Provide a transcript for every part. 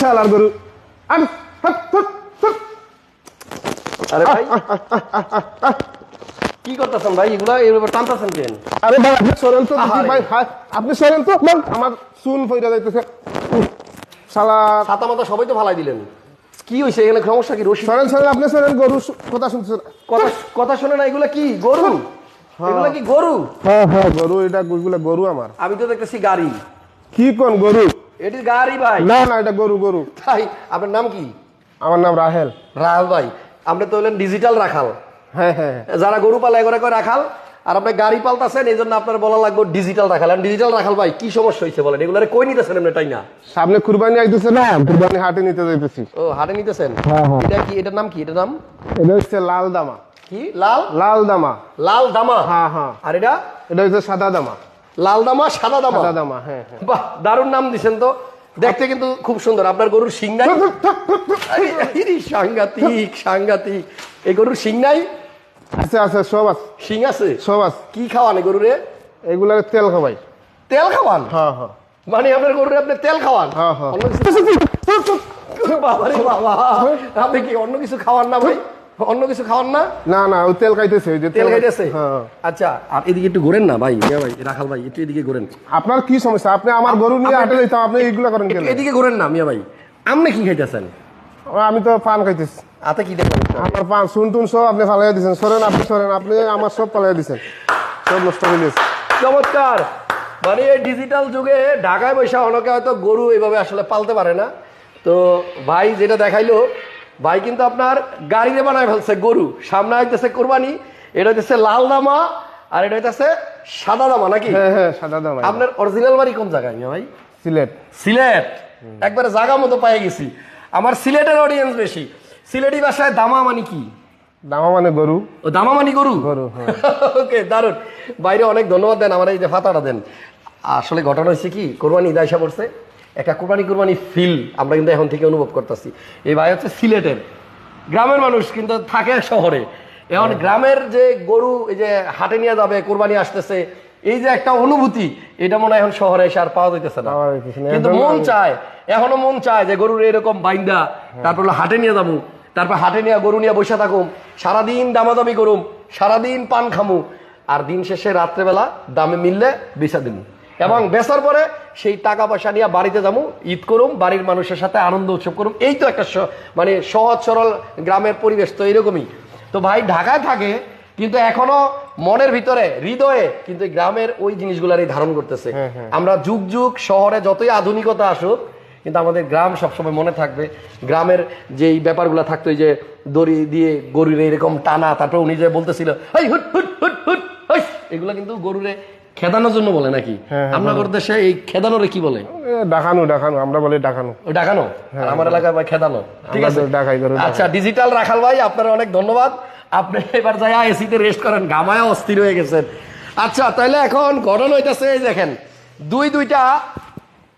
শালার গরু। আরে, ভাই কি করতেছেন ভাই? এগুলা এইভাবে টানতেছেন কেন? আরে ভাই আপনি সরেন তো। ভাই আপনি সরেন তো। আমার চুল ফইরা যাইতেছে। শালা। ছাতা মাথা সবাই তো ফালাই দিলেন। কি হয়েছে এখানে? সমস্যা কি? রশি সরেন সরেন আপনি সরেন গরু কথা শুনছেন কথা কথা শুনে না এগুলা কি? গরু? এগুলা কি গরু? হ্যাঁ হ্যাঁ গরু এটা গরু আমার। আমি তো দেখতেছি গাড়ি। কি কোন গরু? এটি গাড়ি ভাই। না না এটা গরু গরু। তাই আপনার নাম কি? আমার নাম রাহেল। রাহাল ভাই আপনি তো হলেন ডিজিটাল রাখাল। হ্যাঁ হ্যাঁ হ্যাঁ। যারা গরু পালে করে করে রাখাল আর আপনি গাড়ি পালতাছেন এই জন্য আপনার বলা লাগবে ডিজিটাল রাখাল। ডিজিটাল রাখাল ভাই কি সমস্যা হয়েছে বলেন? এগুলো কই নিতেছেন আপনি তাই না সামনে কুরবানি আইতেছে না কুরবানি হাটে নিতে যাইতেছি। ও হাটে নিতেছেন? হ্যাঁ, হ্যাঁ। এটা কি এটার নাম কি? এটার নাম? এটা হচ্ছে লাল দামা। কি? লাল? লাল দামা। লাল দামা? হ্যাঁ হ্যাঁ। আর এটা? এটা হচ্ছে সাদা দামা। লাল দামা সাদা দামা? সাদা দামা হ্যাঁ হ্যাঁ। বাহ দারুণ নাম দিছেন তো। দেখতে কিন্তু খুব সুন্দর। আপনার গরুর শিং নাই? সাংঘাতিক সাংঘাতিক। এই গরুর শিং নাই? আছে আছে সব আছে। শিং আছে? সব আছে। কি খাওয়ান গরুরে? এগুলার তেল খাওয়াই। তেল খাওয়ান? হ্যাঁ হ্যাঁ। মানে আপনার গরুরে আপনি তেল খাওয়ান? হ্যাঁ, হ্যাঁ। বাবা রে বাবা। আপনি কি অন্য কিছু খাওয়ান না ভাই? অন্য কিছু খাওয়ান না? না না ওই তেল খাইতেছে ওই যে তেল খাইতেছে? হ্যাঁ। আচ্ছা আর এদিকে একটু ঘোরেন না ভাই ভাই রাখাল ভাই একটু এদিকে ঘোরেন। আপনার কি সমস্যা? আপনি আমার গরু নিয়ে হাটে যাইতাম আপনি এইগুলা করেন কেন? এদিকে ঘোরেন না মিয়া ভাই। আপনি কি খাইতেছেন? আমি তো পান খাইতেছি। হাতে কি একটু? আমার পান শুন টুন সব আপনি ফালাই দিয়েছেন সরেন আপনি সরেন আপনি আমার সব ফালাই দিয়েছেন সব নষ্ট হয়ে গেছে। চমৎকার! মানে এই ডিজিটাল যুগে ঢাকায় বসে অনেকে হয়তো গরু এভাবে আসলে পালতে পারে না। তো ভাই যেটা দেখাইলো ভাই কিন্তু আপনার গাড়িতে বানায় ফেলছে গরু। সামনে হইতেছে কোরবানি এটা হইতেছে লাল দামা আর এটা হইতেছে সাদা দামা নাকি? হ্যাঁ হ্যাঁ সাদা দামা আপনার অরিজিনাল বাড়ি কোন জায়গায় ভাই? সিলেট। সিলেট। একবারে জায়গা মতো পেয়ে গেছি। আমার সিলেটের অডিয়েন্স বেশি। সিলেটি ভাষায় দামা মানে কি? দামা মানে গরু। ও দামা মানে গরু? গরু, হ্যাঁ। ওকে দারুণ বাইরে অনেক ধন্যবাদ দেন আমার এই যে ফাতাটা দেন। আসলে ঘটনা হয়েছে কি কোরবানি ঈদ আইসা পড়ছে। একটা কোরবানি কোরবানি ফিল আমরা কিন্তু এখন থেকে অনুভব করতেছি। এই ভাই হচ্ছে সিলেটের। গ্রামের মানুষ কিন্তু থাকে শহরে। এখন গ্রামের যে গরু এই যে হাটে নিয়ে যাবে কোরবানি আসতেছে এই যে একটা অনুভূতি এটা মনে হয় এখন শহরে এসে আর পাওয়া যাইতেছে না। কিন্তু মন চায় এখনও মন চায় যে গরুর এরকম বাইন্দা তারপর হলো হাটে নিয়ে যাব তারপর হাটে নিয়ে গরু নিয়ে বসে থাকুম সারাদিন দামাদামি করুম সারাদিন পান খামু আর দিন শেষে রাত্রেবেলা দামে মিললে বেচা দিন এবং বেচার পরে সেই টাকা পয়সা নিয়ে বাড়িতে যাব ঈদ করুম বাড়ির মানুষের সাথে আনন্দ উৎসব করুম। এই তো একটা মানে সহজ সরল গ্রামের পরিবেশ তো এরকমই তো ভাই ঢাকায় থাকে কিন্তু এখনও মনের ভিতরে হৃদয়ে কিন্তু গ্রামের ওই জিনিসগুলারই ধারণ করতেছে। আমরা যুগ যুগ শহরে যতই আধুনিকতা আসুক কিন্তু আমাদের গ্রাম সবসময় মনে থাকবে। গ্রামের যেই ব্যাপারগুলো থাকতো এই যে দড়ি দিয়ে গরুর এরকম টানা তারপর উনি যে বলতেছিল "হাই, হুট হুট হুট হুট হাই", এগুলো কিন্তু গরুরে খেদানোর জন্য বলে নাকি? আমরা দেশে এই খেদানোরে কি বলে? ডাকানো ডাকানো আমরা বলি ডাকানো। ডাকানো? আমার এলাকায় ভাই খেদানো। ঠিক আছে? ডাকাই ডাকাই। আচ্ছা ডিজিটাল রাখাল ভাই আপনার অনেক ধন্যবাদ। আপনি এবার যাই এসিতে রেস্ট করেন গামায় অস্থির হয়ে গেছেন। আচ্ছা তাহলে এখন ঘটনা হইতেছে এই দেখেন দুই দুইটা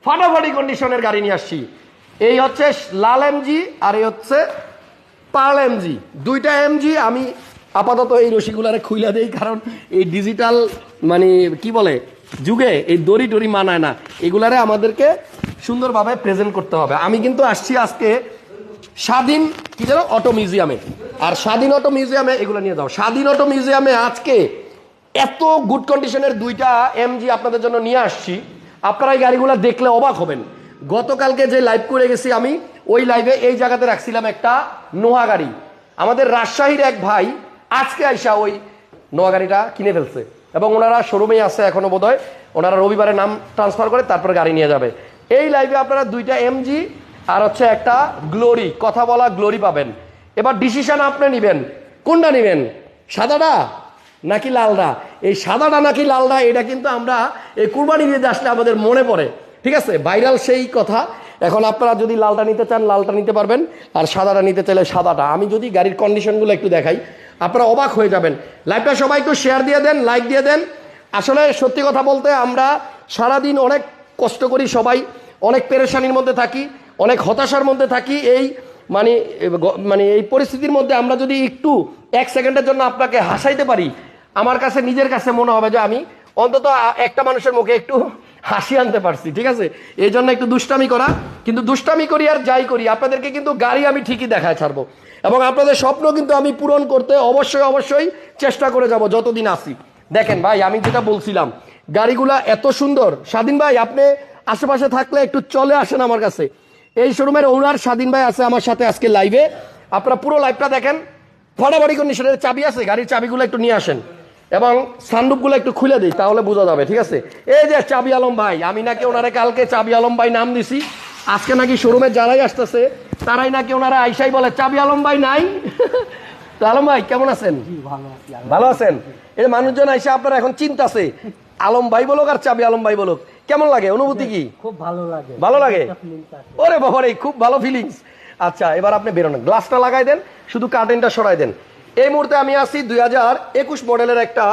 ফাটাফাটি কন্ডিশনের গাড়ি নিয়ে আসছি। এই হচ্ছে লাল এমজি আর এই হচ্ছে পার্ল এমজি দুইটা এমজি আমি আপাতত এই রশিগুলারে খুইলা দেই, কারণ এই ডিজিটাল মানে কি বলে, যুগে এই দড়ি টড়ি মানায় না। এগুলারে আমাদেরকে সুন্দরভাবে প্রেজেন্ট করতে হবে। আমি কিন্তু আসছি আজকে স্বাধীন, কি যেন অটো মিউজিয়ামে আর স্বাধীন অটো মিউজিয়ামে এগুলো নিয়ে যাও। স্বাধীন অটো মিউজিয়ামে আজকে এত গুড কন্ডিশনের দুইটা এমজি আপনাদের জন্য নিয়ে আসছি। আপনারা এই গাড়িগুলো দেখলে অবাক হবেন। গতকালকে যে লাইভ করে গেছি আমি, ওই লাইভে এই জায়গাতে রাখছিলাম একটা নোহা গাড়ি। আমাদের রাজশাহীর এক ভাই আজকে আইসা ওই নোয়া গাড়িটা কিনে ফেলছে। এবং ওনারা শোরুমেই আছে এখনও বোধ হয় ওনারা রবিবারে নাম ট্রান্সফার করে তারপরে গাড়ি নিয়ে যাবে। এই লাইভে আপনারা দুইটা এমজি আর হচ্ছে একটা গ্লোরি কথা বলা গ্লোরি পাবেন। এবার ডিসিশন আপনি নেবেন। কোনটা নেবেন? সাদাটা নাকি লালদা এই সাদাটা নাকি লালদা এটা কিন্তু আমরা এই কুরবানি দিয়ে আসলে আমাদের মনে পড়ে। ঠিক আছে? ভাইরাল সেই কথা। এখন আপনারা যদি লালটা নিতে চান, লালটা নিতে পারবেন। আর সাদাটা নিতে চাইলে সাদাটা। আমি যদি গাড়ির কন্ডিশনগুলো একটু দেখাই। আপনারা অবাক হয়ে যাবেন। লাইভটা সবাই একটু শেয়ার দিয়ে দেন লাইক দিয়ে দেন। আসলে সত্যি কথা বলতে আমরা সারাদিন অনেক কষ্ট করি সবাই, অনেক পেরেশানির মধ্যে থাকি, অনেক হতাশার মধ্যে থাকি। এই মানে মানে এই পরিস্থিতির মধ্যে আমরা যদি একটু এক সেকেন্ডের জন্য আপনাকে হাসাইতে পারি, আমার কাছে, নিজের কাছে মনে হবে যে আমি অন্তত একটা মানুষের মুখে একটু হাসি আনতে পারছি, ঠিক আছে? এই জন্য একটু দুষ্টামি করা। কিন্তু দুষ্টামি করি আর যাই করি, আপনাদেরকে কিন্তু গাড়ি আমি ঠিকই দেখায় ছাড়বো। এবং আপনাদের স্বপ্ন কিন্তু আমি পূরণ করতে অবশ্যই অবশ্যই চেষ্টা করে যাব যতদিন আসি দেখেন ভাই, আমি যেটা বলছিলাম, গাড়িগুলা এত সুন্দর। স্বাধীন ভাই, আপনি আশেপাশে থাকলে একটু চলে আসেন আমার কাছে। এই শোরুমের ওনার স্বাধীন ভাই আছে আমার সাথে আজকে লাইভে আপনারা পুরো লাইভটা দেখেন। ফাটাফাটি কন্ডিশনের চাবি আছে, গাড়ির চাবিগুলো একটু নিয়ে আসেন। এবং সানরুফগুলো একটু খুলে দিই, তাহলে বোঝা যাবে, ঠিক আছে? এই যে চাবি আলম ভাই, আমি নাকি ওনারে কালকে চাবি আলম ভাই নাম দিছি। আজকে নাকি শোরুমে যারাই আসতেছে তারাই নাকি ওনারা আইসাই বলে চাবি আলম ভাই নাই? তো আলম ভাই কেমন আছেন? ভালো আছেন? এই মানুষজন আইসা আপনারা এখন চিন্তাছে আলম ভাই বলুক আর চাবি আলম ভাই বলুক। কেমন লাগে? অনুভূতি কি? খুব ভালো লাগে। ভালো লাগে? ওরে বাবা রে খুব ভালো ফিলিংস আচ্ছা এবার আপনি বেরোন গ্লাসটা লাগাই দেন শুধু কার্টেনটা সরাই দেন। এই মুহূর্তে আমি আছি দুই হাজার একুশ মডেলের একটা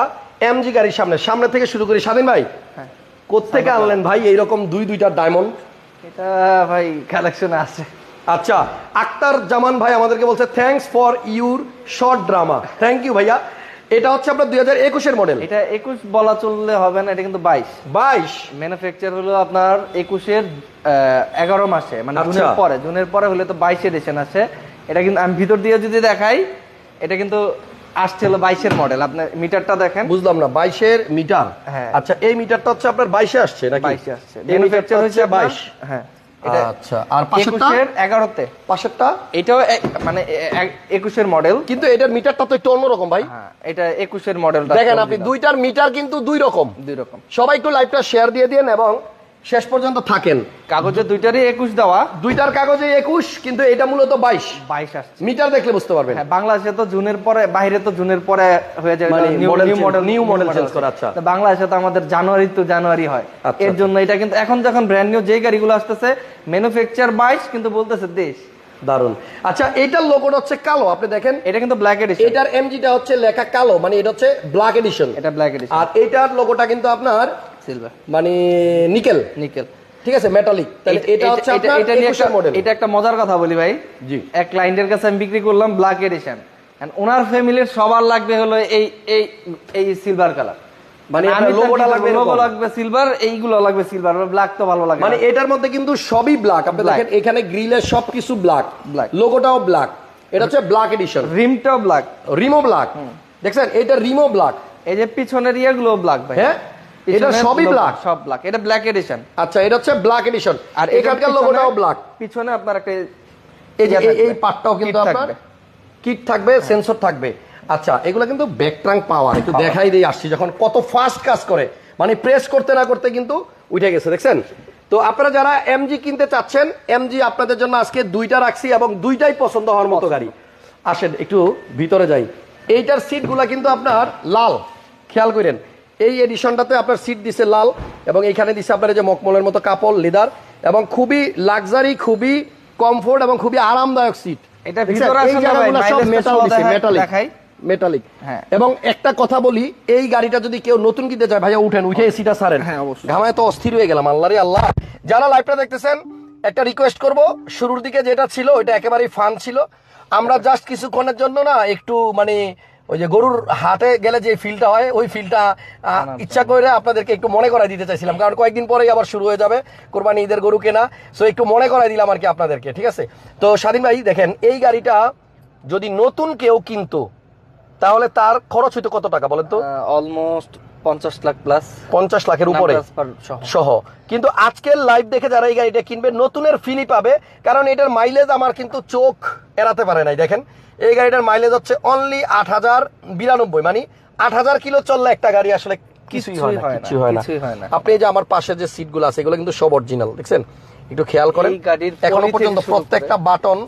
এমজি গাড়ির সামনে। সামনে থেকে শুরু করি। স্বাধীন ভাই কোথেকে আনলেন ভাই? এইরকম দুই দুইটা ডায়মন্ড এটা ভাই কালেকশন আছে। আচ্ছা আক্তার জামান ভাই আমাদেরকে বলছে thanks for your short drama thank you ভাইয়া। এটা হচ্ছে আপনার দুই হাজার একুশের মডেল এটা একুশ বলা চললে হবে না এটা কিন্তু বাইশ। বাইশ? ম্যানুফ্যাকচার হলো আপনার একুশের এগারো মাসে মানে আচ্ছা। জুনের পরে। জুনের পরে হলে তো বাইশে এডিশন আসে এটা কিন্তু আমি ভিতর দিয়ে যদি দেখাই এটা কিন্তু আসছে হলো বাইশের মডেল আপনার মিটারটা দেখেন। বুঝলাম না বাইশের মিটার? হ্যাঁ। আচ্ছা এই মিটারটা হচ্ছে আপনার বাইশে আসছে নাকি? বাইশে আসছে। হচ্ছে বাইশ। হ্যাঁ আচ্ছা আর পাশেরটা? একুশের এগারোতে। পাশেরটা? এটাও এ- মানে একুশের মডেল কিন্তু এটার মিটারটা তো একটু অন্যরকম ভাই। হ্যাঁ এটা একুশের মডেল দেখেন আপনি দুইটার মিটার কিন্তু দুই রকম। দুই রকম। সবাই একটু লাইভটা শেয়ার দিয়ে দিন এবং শেষ পর্যন্ত থাকেন। কাগজে দুইটারই একুশ দেওয়া। দুইটার কাগজে একুশ কিন্তু এটা মূলত বাইশ। বাইশ আসছে। মিটার দেখলে বুঝতে পারবেন। হ্যাঁ বাংলাদেশে তো জুনের পরে বাইরে তো জুনের পরে হয়ে যায়। New model new model change করা, আচ্ছা। বাংলাদেশে তো আমাদের জানুয়ারি তো জানুয়ারি হয়। আচ্ছা, এর জন্য এটা কিন্তু এখন যখন ব্র্যান্ড নিউ যে গাড়িগুলো আসতেছে ম্যানুফ্যাকচার বাইশ কিন্তু বলতেছে দেশ দারুণ আচ্ছা এটার লোগোটা হচ্ছে কালো। আপনি দেখেন এটা কিন্তু ব্ল্যাক এডিশন এটার এমজিটা হচ্ছে লেখা কালো মানে এটা হচ্ছে ব্ল্যাক এডিশন এটা ব্ল্যাক এডিশন আর এটার লোগোটা কিন্তু আপনার সিলভার মানে নিকেল। নিকেল। ঠিক আছে মেটালিক তাহলে এটা হচ্ছে আপনার এটা নিয়ে একটা- মডেল এটা একটা মজার কথা বলি ভাই। জি। এক ক্লায়েন্টের কাছে আমি বিক্রি করলাম ব্ল্যাক এডিশন ওনার ফ্যামিলির সবার লাগবে হলো এই এই এই সিলভার কালার মানে লোগোটা লাগবে লোগো লাগবে সিলভার এইগুলো লাগবে সিলভার ব্ল্যাক তো ভালো লাগে মানে এটার মধ্যে কিন্তু সবই ব্ল্যাক আপনি দেখেন এখানে গ্রিলের সবকিছু ব্ল্যাক Black. লোগোটাও ব্ল্যাক এটা হচ্ছে ব্ল্যাক এডিশন রিমটাও ব্ল্যাক রিমো ব্ল্যাক দেখছেন এটা রিমো ব্ল্যাক এই যে পিছনের ইয়েগুলো ব্ল্যাক ভাই। হ্যাঁ? এটা সবই ব্ল্যাক সব ব্ল্যাক এটা ব্ল্যাক এডিশন আচ্ছা এটা হচ্ছে ব্ল্যাক এডিশন আর এখানকার লোগোটাও ব্ল্যাক পিছনে আপনার একটা এই যে এই- এই পার্টটাও কিন্তু আপনার কিট থাকবে সেন্সর থাকবে। আচ্ছা এগুলো কিন্তু ব্যাকট্রাং পাওয়ার একটু দেখাই দিয়ে আসছি যখন কত ফাস্ট কাজ করে। মানে প্রেস করতে না করতে কিন্তু উঠে গেছে দেখছেন? তো আপনারা যারা এমজি কিনতে চাচ্ছেন এমজি আপনাদের জন্য আজকে দুইটা রাখছি এবং দুইটাই পছন্দ হওয়ার মতো গাড়ি। আসেন একটু ভিতরে যাই। এইটার সিটগুলা কিন্তু আপনার লাল। খেয়াল করেন এই এডিশনটাতে আপনার সিট দিছে লাল এবং এইখানে দিছে আপনার যে মকমলের মতো কাপড় লেদার এবং খুবই লাক্সারি খুবই কমফোর্ট এবং খুবই আরামদায়ক সিট এটা দেখাই। মেটালিক হ্যাঁ। এবং একটা কথা বলি এই গাড়িটা যদি কেউ নতুন কিনতে চায় ভাইয়া উঠেন উঠে এসিটা ছাড়েন। হ্যাঁ, ঘামায় তো অস্থির হয়ে গেলাম আল্লাহ রে আল্লাহ। যারা লাইভটা দেখতেছেন একটা রিকোয়েস্ট করব শুরুর দিকে যেটা ছিল ওইটা একেবারেই ফান ছিল। আমরা জাস্ট কিছুক্ষণের জন্য না একটু মানে ওই যে গরুর হাটে গেলে যে ফিলটা হয় ওই ফিলটা ইচ্ছা করে আপনাদেরকে একটু মনে করাই দিতে চাইছিলাম কারণ কয়েকদিন পরেই আবার শুরু হয়ে যাবে কোরবানি ঈদের গরু কেনা। সো একটু মনে করাই দিলাম আর কি আপনাদেরকে ঠিক আছে? তো স্বাধীন ভাই দেখেন এই গাড়িটা যদি নতুন কেউ কিনতো তাহলে তার খরচ হইতো কত টাকা বলেন তো? অলমোস্ট পঞ্চাশ লাখ প্লাস পঞ্চাশ লাখের উপরে সহ। কিন্তু আজকের লাইভ দেখে যারা এই গাড়িটা কিনবে নতুনের ফিলি পাবে কারণ এটার মাইলেজ আমার কিন্তু চোখ এড়াতে পারে নাই দেখেন। এই গাড়িটার মাইলেজ হচ্ছে অনলি আট হাজার বিরানব্বই মানে আট হাজার কিলো চললে একটা গাড়ি আসলে কিছুই হয় না। কিছুই হয় না। আপনি যে আমার পাশে যে সিটগুলো আছে এগুলো কিন্তু সব অরিজিনাল দেখছেন? একটু খেয়াল করেন। এখনও পর্যন্ত প্রত্যেকটা বাটন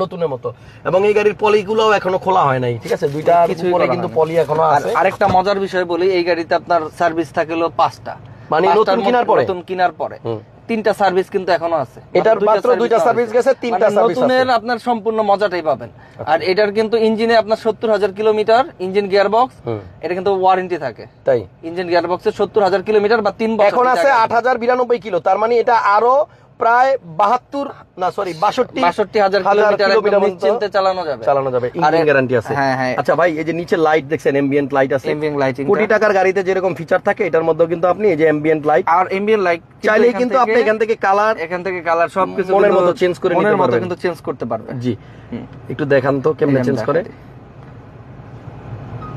নতুনের মতো। এবং এই গাড়ির পলিগুলোও এখনও খোলা হয় নাই ঠিক আছে? দুইটা উপরে কিন্তু পলি এখনও আছে। আরেকটা মজার বিষয় বলি এই গাড়িতে আপনার সার্ভিস থাকল পাঁচটা। মানে নতুন কেনার পরে? নতুন কেনার পরে। তিনটা সার্ভিস কিন্তু এখনও আছে। এটার মাত্র দুইটা হয়েছে। গেছে, তিনটা মানে service নতুনের আপনার সম্পূর্ণ মজাটাই পাবেন। আর এটার কিন্তু ইঞ্জিনে আপনার সত্তর হাজার কিলোমিটার ইঞ্জিন গিয়ার বক্স এটা কিন্তু ওয়ারেন্টি থাকে। তাই? ইঞ্জিন গিয়ার বক্সের সত্তর হাজার কিলোমিটার বা তিন বছর এখন আছে আট হাজার বিরানব্বই কিলো তার মানে এটা আরও প্রায় বাহাত্তর না সরি বাষট্টি বাষট্টি হাজার কিলোমিটার নিশ্চিন্তে চালানো যাবে। চালানো যাবে। ইঞ্জিন গ্যারান্টি আছে। হ্যাঁ হ্যাঁ। আচ্ছা ভাই এই যে নিচে লাইট দেখছেন এমবিয়েন্ট লাইট আছে। Ambient lighting কোটি টাকার গাড়িতে যেরকম ফিচার থাকে এটার মধ্যেও কিন্তু আপনি এই যে এমবিয়েন্ট লাইট আর এমবিএন লাইট চাইলে কিন্তু আপনি এখান থেকে কালার এখান থেকে কালার সবকিছু মনের কিন্তু মতো change করে নিতে পারবেন। কিন্তু চেঞ্জ করতে পারবেন। জি। একটু দেখান তো কেমনে চেঞ্জ করে।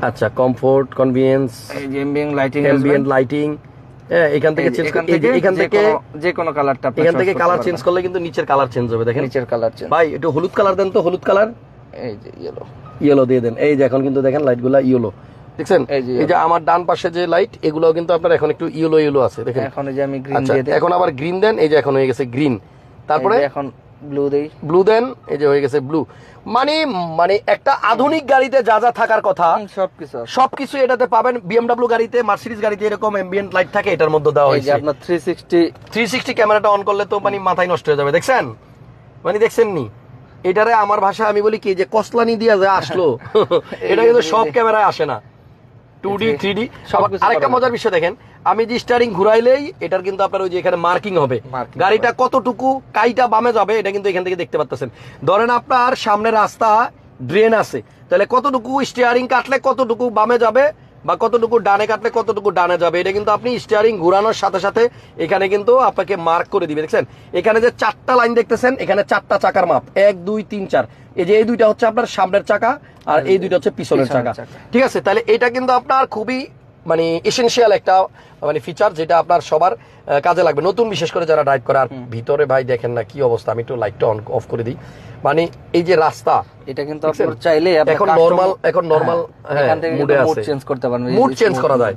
আচ্ছা কমফোর্ট কনভিনিয়েন্স এই যে এমবিএন লাইটিং এমবিয়েন্ট লাইটিং এখান থেকে চেঞ্জ এখান এই যে থেকে যে কোনো- কালারটা এখান থেকে কালার চেঞ্জ করলে কিন্তু নিচের কালার চেঞ্জ হবে দেখেন। নিচের কালার চেঞ্জ ভাই একটু হলুদ কালার দেন তো হলুদ কালার এই যে ইয়েলো ইয়েলো দিয়ে দেন। এই যে এখন কিন্তু দেখেন লাইটগুলা ইয়েলো দেখছেন? এই যে আমার ডান পাশে যে লাইট এগুলো কিন্তু আপনার এখন একটু ইয়েলো ইয়েলো আছে দেখেন। এখন যে আমি গ্রিন আচ্ছা এখন আবার গ্রিন দেন এই যে এখন হয়ে গেছে গ্রিন তারপরে? এখন ব্লু দেই। ব্লু দেন এই যে হয়ে গেছে ব্লু মানে মানে একটা আধুনিক গাড়িতে যা যা থাকার কথা সবকিছু সবকিছু এটাতে পাবেন। বিএমডব্লিউ গাড়িতে মার্সিডিজ গাড়িতে এরকম এমবিয়েন্ট লাইট থাকে এটার মধ্যে দেওয়া হয়েছে। আপনার থ্রি সিক্সটি থ্রি সিক্সটি ক্যামেরাটা অন করলে তো মানে মাথায় নষ্ট হয়ে যাবে দেখছেন? মানে দেখছেন নি এটারে আমার ভাষা আমি বলি কি যে কসলানি দিয়া যে আসলো এটা কিন্তু সব ক্যামেরায় আসে না। টু ডি থ্রি ডি আরেকটা মজার বিষয় দেখেন আমি যে স্টারিং ঘুরাইলেই এটার কিন্তু আপনার ওই যে এখানে মার্কিং হবে। গাড়িটা কতটুকু কাইটা বামে যাবে এটা কিন্তু এখান থেকে দেখতে পাচ্ছেন ধরেন আপনার সামনে রাস্তা ড্রেন আছে তাহলে কতটুকু স্টিয়ারিং কাটলে কতটুকু বামে যাবে? বা কতটুকু ডানে কাটলে কতটুকু ডানে যাবে এটা কিন্তু আপনি স্টিয়ারিং ঘুরানোর সাথে সাথে এখানে কিন্তু আপনাকে মার্ক করে দিবে। দেখছেন? এখানে যে চারটা লাইন দেখতেছেন এখানে চারটা চাকার মাপ। এক দুই তিন চার। এই যে এই দুইটা হচ্ছে আপনার সামনের চাকা আর এই দুইটা হচ্ছে পিছনের চাকা। ঠিক আছে? তাহলে এটা কিন্তু আপনার খুবই মানে এসেন্সিয়াল একটা মানে ফিচার যেটা আপনার সবার কাজে লাগবে। নতুন বিশেষ করে যারা ড্রাইভ করে আর ভিতরে ভাই দেখেন না কি অবস্থা আমি একটু লাইটটা অন অফ করে দিই। মানে এই যে রাস্তা এটা কিন্তু আপনি আপনার চাইলে এখন নরমাল এখন নরমাল হ্যাঁ, হ্যাঁ, মুড আছে। চেঞ্জ করতে পারবেন মুড চেঞ্জ করা যায়।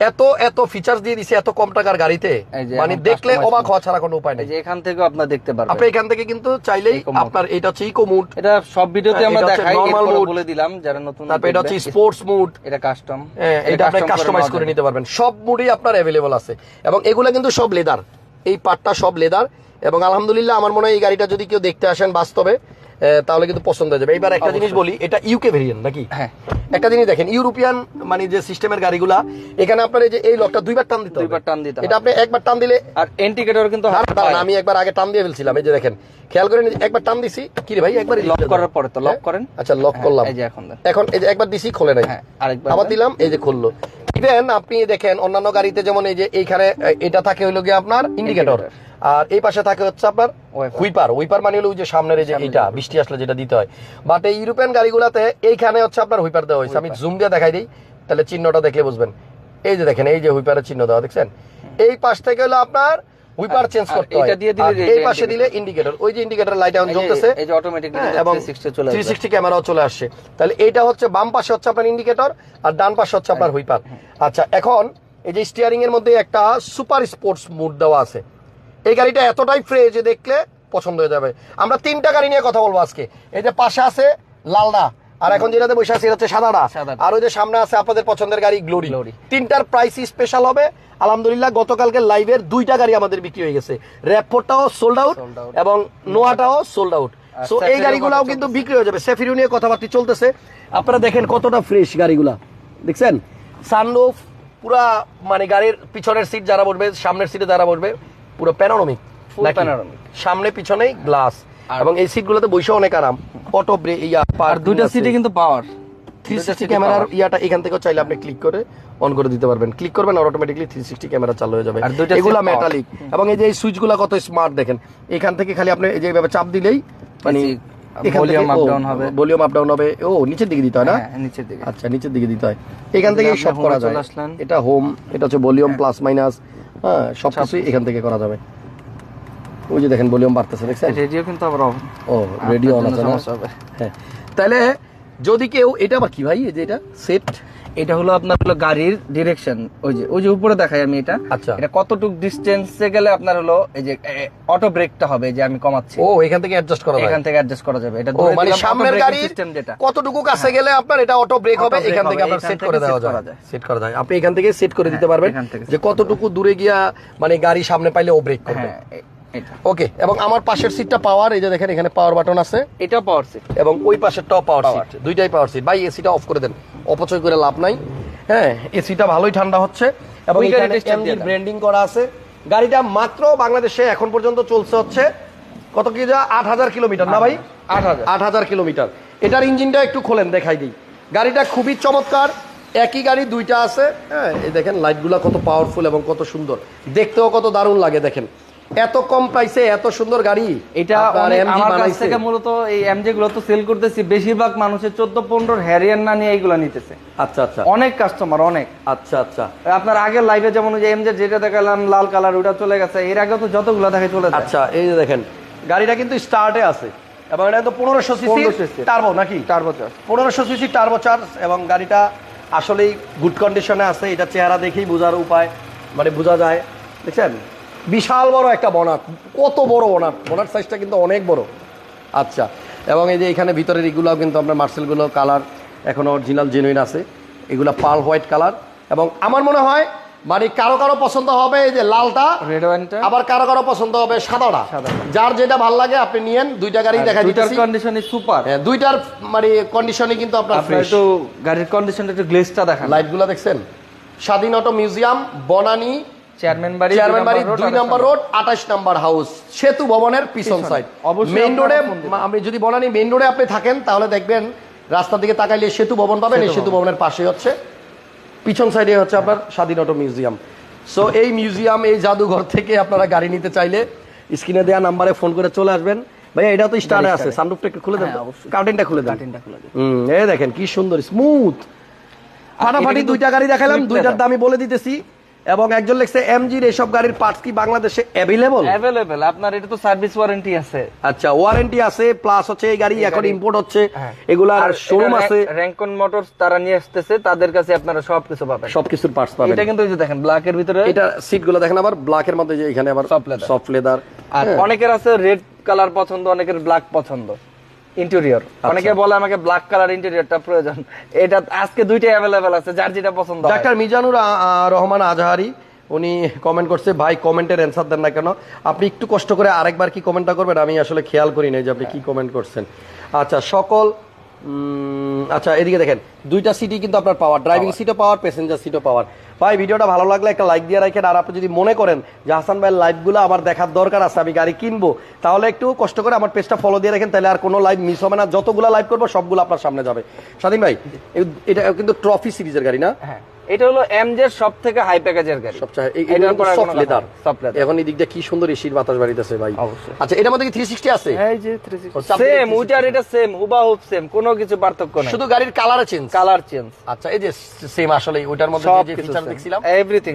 এত এত ফিচার দিয়ে দিছে এত কম টাকার গাড়িতে মানে দেখলে অবাক হওয়া ছাড়া কোনো উপায় নেই। এখান থেকেও আপনার দেখতে পারবেন। আপনি এখান থেকে কিন্তু চাইলেই আপনার এটা হচ্ছে ইকো মুড এটা সব ভিডিওতে হ্যাঁ, আমরা দেখাই এরপরে mode। বলে দিলাম যারা নতুন তারপর এটা হচ্ছে স্পোর্টস মুড এটা কাস্টম হ্যাঁ, এটা আপনি কাস্টমাইজ করে নিতে পারবেন। সব মুডই আপনার অ্যাভেলেবল আছে। এবং এগুলা কিন্তু সব লেদার এই পার্টটা সব লেদার এবং আলহামদুলিল্লাহ আমার মনে হয় এই গাড়িটা যদি কেউ দেখতে আসেন বাস্তবে তাহলে কিন্তু পছন্দ হয়ে যাবে। এবার একটা জিনিস বলি এটা ইউকে ভেরিয়েন্ট নাকি? হ্যাঁ। একটা জিনিস দেখেন ইউরোপিয়ান মানে যে সিস্টেমের গাড়িগুলা এখানে আপনার এই যে এই লকটা দুইবার টান দিতে হবে। দুইবার টান দিতে এটা আপনি একবার টান দিলে আর ইন্ডিকেটর কিন্তু আমি একবার আগে টান দিয়ে ফেলছিলাম এই যে দেখেন। খেয়াল করে নিন, একবার টান দিছি। কি রে ভাই একবার লক করার পরে তো লক করেন? আচ্ছা লক হ্যাঁ, করলাম। এই যে এখন এখন এই যে একবার দিছি খোলে নাই। হ্যাঁ, আরেকবার আবার দিলাম এই যে খুললো। ইভেন আপনি দেখেন অন্যান্য গাড়িতে যেমন এই যে এইখানে এটা থাকে হইল গিয়ে আপনার ইন্ডিকেটর আর এই পাশে থাকে হচ্ছে আপনার হুইপার হুইপার মানে হলো যে সামনের এই যে এটা বৃষ্টি আসলে যেটা দিতে হয়। বাট এই ইউরোপিয়ান গাড়িগুলোতে এইখানে হচ্ছে আপনার হুইপার দেওয়া হয়েছে। আমি জুম দিয়ে দেখাই দিই তাহলে চিহ্নটা দেখলে বুঝবেন। এই যে দেখেন এই যে হুইপারের চিহ্ন দেওয়া দেখছেন? এই পাশ থেকে হলো আপনার হুইপার চেঞ্জ করতে হয়। এটা দিয়ে দিলে এই পাশে দিলে ইন্ডিকেটর ওই যে ইন্ডিকেটর লাইট এখন জ্বলতেছে। এই যে অটোমেটিকলি হ্যাঁ, এবং 360 চলে থ্রি আসবে ক্যামেরাও চলে আসছে। তাহলে এইটা হচ্ছে বাম পাশে হচ্ছে আপনার ইন্ডিকেটর আর ডান পাশে হচ্ছে আপনার হুইপার। আচ্ছা এখন এই যে স্টিয়ারিং এর মধ্যে একটা সুপার স্পোর্টস মুড দেওয়া আছে। এই গাড়িটা এতটাই ফ্রেশ যে দেখলে পছন্দ হয়ে যাবে। আমরা তিনটা গাড়ি নিয়ে কথা বলব আজকে। এই যে পাশে আছে লালডা আর এখন যেটাতে বসে আছে এটা হচ্ছে সাদাটা। আর ওই যে সামনে আছে আপনাদের পছন্দের গাড়ি গ্লোরি তিনটার প্রাইস স্পেশাল হবে। আলহামদুলিল্লাহ গতকালকে লাইভের দুইটা গাড়ি আমাদের বিক্রি হয়ে গেছে। র্যাপোর্টটাও সোল্ড আউট এবং নোয়াটাও সোল্ড আউট সো এই গাড়িগুলাও কিন্তু বিক্রি হয়ে যাবে। সেফিরু নিয়ে কথাবার্তা চলতেছে। আপনারা দেখেন কতটা ফ্রেশ গাড়িগুলা। দেখছেন? সানরুফ পুরা মানে গাড়ির পিছনের সিট যারা বসবে সামনের সিটে যারা বসবে পুরো প্যানোরামিক। সামনে পিছনেই গ্লাস এবং এই সিটগুলোতে বসে অনেক আরাম। অটো ব্রে ইয়া আর দুইটা সিটে কিন্তু পাওয়ার থ্রি সিক্সটি ক্যামেরার ইয়াটা এখান থেকে চাইলে আপনি ক্লিক করে অন করে দিতে পারবেন। ক্লিক করবেন আর অটোমেটিকলি থ্রি সিক্সটি ক্যামেরা চালু হয়ে যাবে। আর দুইটা এগুলা seat power। মেটালিক এবং এই যে এই সুইচগুলো কত স্মার্ট দেখেন এখান থেকে খালি আপনি এই যে এইভাবে চাপ দিলেই মানে হবে। ভলিউম আপ ডাউন হবে। ও নিচের দিকে দিতে হয় না? হ্যাঁ নিচের দিকে। আচ্ছা নিচের দিকে দিতে হয়। এখান থেকে সব করা যায়। এটা হোম এটা হচ্ছে ভলিউম প্লাস মাইনাস হ্যাঁ সব কিছুই এখান থেকে করা যাবে। ওই যে দেখেন ভলিউম বাড়তেছে দেখছেন? রেডিও কিন্তু আবার। ও রেডিও অন আছে না? হ্যাঁ। তাহলে যদি কেউ এটা আবার কি ভাই এই যে এটা? সেট এটা হলো আপনার হলো গাড়ির ডিরেকশন ওই যে ওই যে উপরে দেখাই আমি এটা। আচ্ছা। এটা কতটুক ডিস্টেন্সে গেলে আপনার হলো এই যে অটো ব্রেকটা হবে যে আমি কমাচ্ছি। ও এখান থেকে অ্যাডজাস্ট করা যায়। এখান থেকে অ্যাডজাস্ট করা যাবে। এটা মানে সামনের সিস্টেম যেটা। কতটুকু কাছে গেলে আপনার এটা অটো ব্রেক হবে এখান থেকে আপনার সেট করে দেওয়া যায়। সেট করা যায়। আপনি এখান থেকে সেট করে দিতে পারবেন যে কতটুকু দূরে গিয়া মানে গাড়ি সামনে পাইলে ও ব্রেক করবে। হ্যাঁ ওকে এবং আমার পাশের সিটটা পাওয়ার এই যে দেখেন এখানে পাওয়ার বাটন আছে। এটা পাওয়ার সিট এবং ওই পাশেরটাও পাওয়ার সিট দুইটাই পাওয়ার সিট ভাই এসিটা অফ করে দেন অপচয় করে লাভ নাই। হ্যাঁ এসিটা ভালোই ঠান্ডা হচ্ছে। এবং এখানে। ব্র্যান্ডিং করা আছে। গাড়িটা মাত্র বাংলাদেশে এখন পর্যন্ত চলছে হচ্ছে কত কি যা? আট হাজার কিলোমিটার না ভাই? আট হাজার। আট হাজার। কিলোমিটার। এটার ইঞ্জিনটা একটু খোলেন দেখাই দিই। গাড়িটা খুবই চমৎকার। একই গাড়ি দুইটা আছে। হ্যাঁ এই দেখেন লাইটগুলো কত পাওয়ারফুল এবং কত সুন্দর। দেখতেও কত দারুণ লাগে দেখেন। এত কম প্রাইসে এত সুন্দর গাড়ি? এটা আমার কাছ থেকে মূলত এই এমজে গুলো তো সেল করতেছি বেশিরভাগ মানুষের চোদ্দ পনেরো হ্যারিয়ান না নিয়ে এইগুলো নিতেছে। আচ্ছা আচ্ছা। অনেক কাস্টমার অনেক। আচ্ছা আচ্ছা। আপনার আগের লাইভে যেমন ওই এমজে যেটা দেখালাম লাল কালার ওটা চলে গেছে এর আগে তো যতগুলো দেখে চলে আচ্ছা এই যে দেখেন গাড়িটা কিন্তু স্টার্টে আছে এবং এটা তো পনেরোশো সিসি 1500 টার্বো নাকি? চার বছর পনেরোশো সিসি টার্বো চার্জ এবং গাড়িটা আসলেই গুড কন্ডিশনে আছে এটা চেহারা দেখেই বোঝার উপায় মানে বোঝা যায় দেখছেন? বিশাল বড় একটা বনাট। কত বড় বনাট। বনাট সাইজটা কিন্তু অনেক বড়। আচ্ছা এবং এই যে এখানে ভিতরের এগুলো কিন্তু আপনার মার্সেলগুলো কালার এখনও অরিজিনাল জেনুইন আছে। এগুলো পাল হোয়াইট কালার এবং আমার মনে হয় মানে কারও কারও পছন্দ হবে এই যে লালটা রেড আবার কারও কারও পছন্দ হবে সাদাটা। যার যেটা ভালো লাগে আপনি নিয়েন দুইটা গাড়ি দেখা দুইটার কন্ডিশনই সুপার হ্যাঁ, দুইটার মানে কন্ডিশনে কিন্তু আপনার আপনার ফ্রেশ একটু গাড়ির কন্ডিশনটা একটু গ্লেজটা দেখান। লাইটগুলো দেখছেন? Swadhin auto museum Banani chairman বাড়ি চেয়ারম্যান বাড়ি দুই দুই রোড আঠাশ নম্বর হাউস সেতু ভবনের পিছন সাইড মেইন রোডে আপনি যদি বনানী মেইন রোডে আপনি থাকেন তাহলে দেখবেন রাস্তার দিকে তাকাইলে সেতু ভবন পাবেন এই সেতু সেতু ভবনের পাশে হচ্ছে। পিছন সাইডে হচ্ছে আপনার স্বাধীন মিউজিয়াম সো এই মিউজিয়াম এই জাদুঘর থেকে আপনারা গাড়ি নিতে চাইলে স্ক্রিনে দেওয়া নাম্বারে ফোন করে চলে আসবেন। ভাইয়া এটা তো স্টার্টে আছে সানরুফটা একটু খুলে দেন। হ্যাঁ, কার্টেনটা খুলে দেন। কার্টেনটা খুলে দিন। হুম এই দেখেন কি সুন্দর স্মুথ ফাটাফাটি দুইটা গাড়ি দেখালাম দুইটার। দামই বলে দিতেছি। এবং একজন লিখছে এমজির এইসব গাড়ির পার্টস কি বাংলাদেশে অ্যাভেলেবল অ্যাভেলেবেল আপনার এটা তো সার্ভিস ওয়ারেন্টি আছে। আচ্ছা ওয়ারেন্টি আছে প্লাস হচ্ছে এই গাড়ি এখন ইম্পোর্ট হচ্ছে হ্যাঁ। এগুলার শোরুম আছে। র্যাঙ্কন মোটরস তারা নিয়ে আসতেছে তাদের কাছে আপনারা সবকিছু পাবেন। সবকিছুর পার্টস পাবেন। এটা কিন্তু এই যে দেখেন ব্ল্যাক এর ভিতরে এটা সিটগুলো দেখেন আবার ব্ল্যাক এর মধ্যে যে এখানে আবার Soft leather। সফট লেদার আর অনেকের আছে রেড কালার পছন্দ অনেকের ব্ল্যাক পছন্দ। ইন্টেরিয়র আচ্ছা। অনেকে বলে আমাকে ব্ল্যাক কালার ইন্টেরিয়রটা প্রয়োজন। এটা আজকে দুইটাই অ্যাভেলেবেল আছে যার যেটা পছন্দ ডাক্তার মিজানুর রহমান আজহারি উনি কমেন্ট করছে ভাই কমেন্টের অ্যান্সার দেন না কেন? আপনি একটু কষ্ট করে আরেকবার কি কমেন্টটা করবেন? আমি আসলে খেয়াল করি নাই যে আপনি কি কমেন্ট করছেন। আচ্ছা সকল উম, আচ্ছা এদিকে দেখেন দুইটা সিটই কিন্তু আপনার পাওয়ার। ড্রাইভিং সিটও পাওয়ার প্যাসেঞ্জার সিটও পাওয়ার। ভাই ভিডিওটা ভালো লাগলে একটা লাইক দিয়ে রাখেন। আর আপনি যদি মনে করেন যে হাসান ভাইয়ের লাইভগুলো আমার দেখার দরকার আছে আমি গাড়ি কিনবো তাহলে একটু কষ্ট করে আমার পেজটা ফলো দিয়ে রাখেন তাহলে আর কোনো লাইভ মিস হবে না। যতগুলো লাইভ করব সবগুলো আপনার সামনে যাবে। স্বাধীন ভাই এটা কিন্তু ট্রফি সিরিজের গাড়ি না? হ্যাঁ এটা হলো এমজের সব থেকে হাই প্যাকেজের গাড়ি। সবচেয়ে সফট লেদার soft leather। এখন এই দিকটা কি সুন্দর এসির বাতাস বাড়িতেছে ভাই। অবশ্যই। আচ্ছা এটার মধ্যে কি থ্রি সিক্সটি আছে? এই যে ও, চাপ দিয়ে সেম 360 ওইটার এটা সেম হুবাহুব সেম কোনো কিছু পার্থক্য নেই। শুধু গাড়ির কালার চেঞ্জ কালার চেঞ্জ আচ্ছা এই যে সেম আসলে ওইটার মধ্যে যে ফিচার দেখছিলাম। এভরিথিং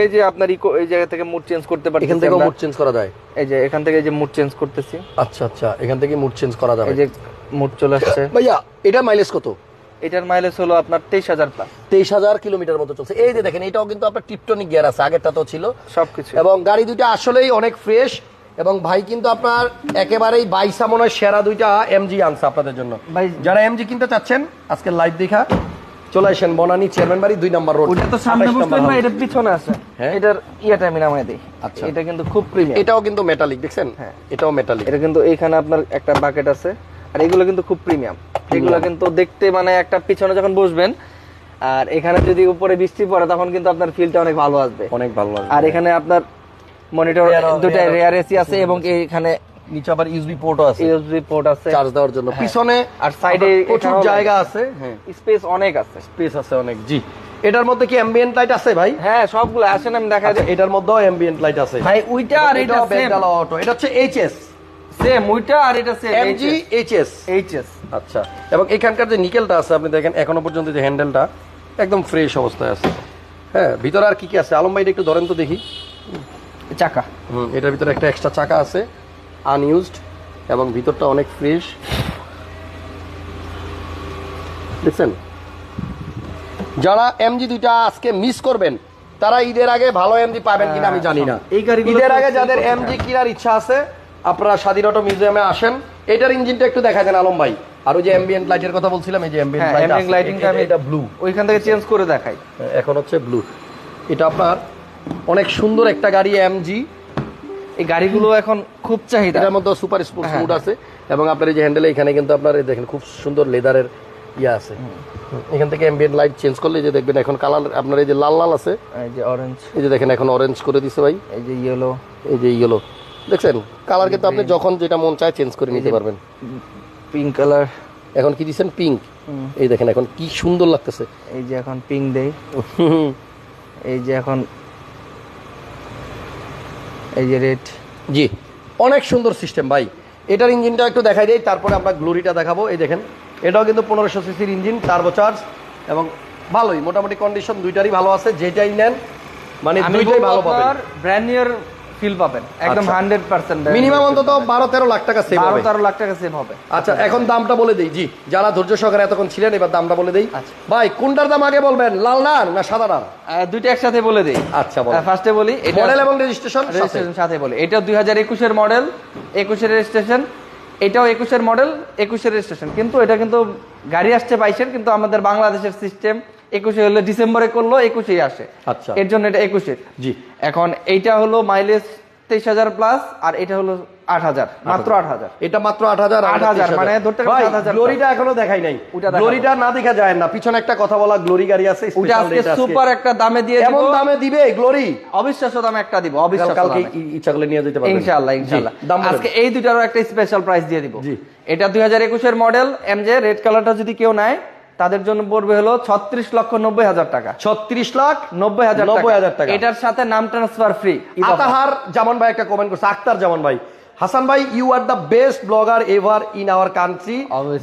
এই যে আপনার ইকো এই জায়গা থেকে মুড চেঞ্জ করতে পারতেছি এখান থেকেও মুড চেঞ্জ করা যায়। এই যে এখান থেকে যে মুড চেঞ্জ করতেছি। আচ্ছা আচ্ছা এখান থেকে মুড চেঞ্জ করা যাবে। এই যে মুড চলে আসছে। ভাইয়া এটা মাইলেজ কত? এটার মাইলেজ হলো আপনার তেইশ হাজার প্লাস তেইশ হাজার কিলোমিটার মতো চলছে। এই যে দেখেন এটাও কিন্তু আপনার টিপটনিক গিয়ার আছে আগেরটা তো ছিল। সবকিছু। এবং গাড়ি দুইটা আসলেই অনেক ফ্রেশ এবং ভাই কিন্তু আপনার একেবারেই বাইসা মনে হয় সেরা দুইটা এমজি আনছে আপনাদের জন্য। ভাই যারা এমজি কিনতে চাচ্ছেন আজকে লাইভ দেখা। চলে আসেন বনানী চেয়ারম্যান বাড়ি দুই নম্বর রোড। ওটা তো সামনে 28 না এটা পিছনে আছে। হ্যাঁ। এটার ইয়েটা আমি দিই। আচ্ছা। এটা কিন্তু খুব প্রিমিয়াম এটাও কিন্তু মেটালিক দেখছেন? হ্যাঁ। এটাও মেটালিক এটা কিন্তু এখানে আপনার একটা বাকেট আছে আর এগুলো কিন্তু খুব প্রিমিয়াম এগুলো কিন্তু দেখতে মানে একটা পিছনে যখন বসবেন আর এখানে যদি উপরে বৃষ্টি পড়ে তখন কিন্তু আপনার ফিলটা অনেক ভালো আসবে। অনেক ভালো আর এখানে আপনার মনিটর দুটা রেয়ার এসি আছে এবং এখানে নিচে আবার ইউএসবি পোর্টও আছে। ইউএসবি পোর্ট আছে। চার্জ দেওয়ার জন্য। পিছনে আর সাইডে প্রচুর জায়গা আছে হ্যাঁ। স্পেস অনেক আছে। স্পেস আছে অনেক জি। এটার মধ্যে কি অ্যাম্বিয়েন্ট লাইট আছে ভাই? হ্যাঁ সবগুলো আসেন আমি দেখা আচ্ছা এটার মধ্যেও অ্যাম্বিয়েন্ট লাইট আছে। ভাই ওইটা আর এটা সেম অটো এটা হচ্ছে এইচএস সেম ওইটা আর এটা সেম এমজি এইচএস এইচএস আচ্ছা এবং এখানকার যে নিকেলটা আছে আপনি দেখেন এখনও পর্যন্ত যে হ্যান্ডেলটা একদম ফ্রেশ অবস্থায় আছে। হ্যাঁ ভিতরে আর কি কি আছে? আলম ভাই একটু ধরেন তো দেখি। চাকা। হুম এটার ভিতরে একটা এক্সট্রা চাকা আছে। আনইউজড এবং ভিতরটা অনেক ফ্রেশ দেখছেন? যারা এমজি দুইটা আজকে মিস করবেন তারা ঈদের আগে ভালো এমজি পাবেন কিনা আমি জানি না। এই গাড়িগুলো ঈদের আগে যাদের এমজি কেনার ইচ্ছা আছে আপনারা স্বাধীন অটো মিউজিয়ামে আসেন। এটার ইঞ্জিনটা একটু দেখা দেন আলম ভাই। আর ওই যে অ্যাম্বিয়েন্ট লাইটের কথা বলছিলাম এই যে অ্যাম্বিয়েন্ট লাইট লাইটিংটা আমি এটা ব্লু ওইখান থেকে চেঞ্জ করে দেখাই। এখন হচ্ছে ব্লু এটা আপনার অনেক সুন্দর একটা গাড়ি এমজি এই গাড়িগুলো এখন খুব চাহিদা। এটার মধ্যে সুপার স্পোর্টস। মুড আছে এবং আপনার এই যে হ্যান্ডেল এখানে কিন্তু আপনার এই দেখেন খুব সুন্দর লেদারের ইয়ে আছে। এখান থেকে অ্যাম্বিয়েন্ট লাইট চেঞ্জ করলে যে দেখবেন এখন কালার আপনার এই যে লাল লাল আছে এই যে অরেঞ্জ এই যে দেখেন এখন অরেঞ্জ করে দিছে ভাই। এই যে ইয়েলো এই যে ইয়েলো দেখছেন? কালার কিন্তু আপনি যখন যেটা মন চায় চেঞ্জ করে নিতে পারবেন। পিঙ্ক কালার এখন কি দিচ্ছেন? পিঙ্ক এই দেখেন এখন কি সুন্দর লাগতেছে। এই যে এখন পিঙ্ক দেই। এই যে এখন এই যে রেড জি। অনেক সুন্দর সিস্টেম ভাই। এটার ইঞ্জিনটা একটু দেখাই দেয় তারপরে আমরা গ্লোরিটা দেখাবো। এই দেখেন এটাও কিন্তু পনেরোশো সিসির ইঞ্জিন তার চার্জ এবং ভালোই মোটামুটি কন্ডিশন দুইটারই ভালো আছে। যেটাই নেন মানে দুইটাই ভালো পাবেন। ব্র্যান্ড ফিল পাবেন। একদম আচ্ছা। হান্ড্রেড পার্সেন্ট মিনিমাম অন্তত বারো তেরো লাখ টাকা সেভ লাখ টাকা সেভ হবে। আচ্ছা এখন দামটা বলে দেই। জি যারা ধৈর্য সহকারে এতক্ষণ ছিলেন এবার দামটা বলে দেই। আচ্ছা। ভাই কোনটার দাম আগে বলবেন লাল নান না সাদা নান দুইটা একসাথে বলে দিই। আচ্ছা বল ফার্স্টে বলি মডেল এবং রেজিস্ট্রেশন রেজিস্ট্রেশন সাথে বলি। এটা একুশের মডেল একুশের রেজিস্ট্রেশন এটাও একুশের মডেল একুশের রেজিস্ট্রেশন কিন্তু এটা কিন্তু গাড়ি আসছে বাইশের কিন্তু আমাদের বাংলাদেশের সিস্টেম একুশে হলে ডিসেম্বরে করল একুশেই আসে। আচ্ছা। এর জন্য এটা একুশের জি। এখন এইটা হলো মাইলেজ তেইশ হাজার প্লাস আর এটা হলো আট হাজার মাত্র আট হাজার। এটা মাত্র আট হাজার 8,000 মানে ধরতে গেলে 7,000 গ্লোরিটা এখনও দেখাই নাই। গ্লোরিটা না দেখা যায় না। পিছনে একটা কথা বলা গ্লোরি গাড়ি আছে ওটা আজকে সুপার একটা দামে দিয়ে এমন দামে দিবে গ্লোরি অবিশ্বাস্য দামে একটা দিব অবিশ্বাস্য কালকে ইচ্ছা করলে নিয়ে যেতে পারবেন। ইনশাআল্লাহ ইনশাআল্লাহ। আজকে এই দুটারও একটা স্পেশাল প্রাইস দিয়ে দিব। জি। এটা দুই হাজার একুশের মডেল এমজে রেড কালারটা যদি কেউ নেয় তাদের জন্য পড়বে হলো ছত্রিশ লক্ষ নব্বই হাজার টাকা। 36 লাখ নব্বই হাজার নব্বই হাজার টাকা। এটার সাথে নাম ট্রান্সফার ফ্রি আতাহার জামান ভাই একটা কমেন্ট করছে। আক্তার জামান ভাই। হাসান ভাই you are the best blogger ever in our country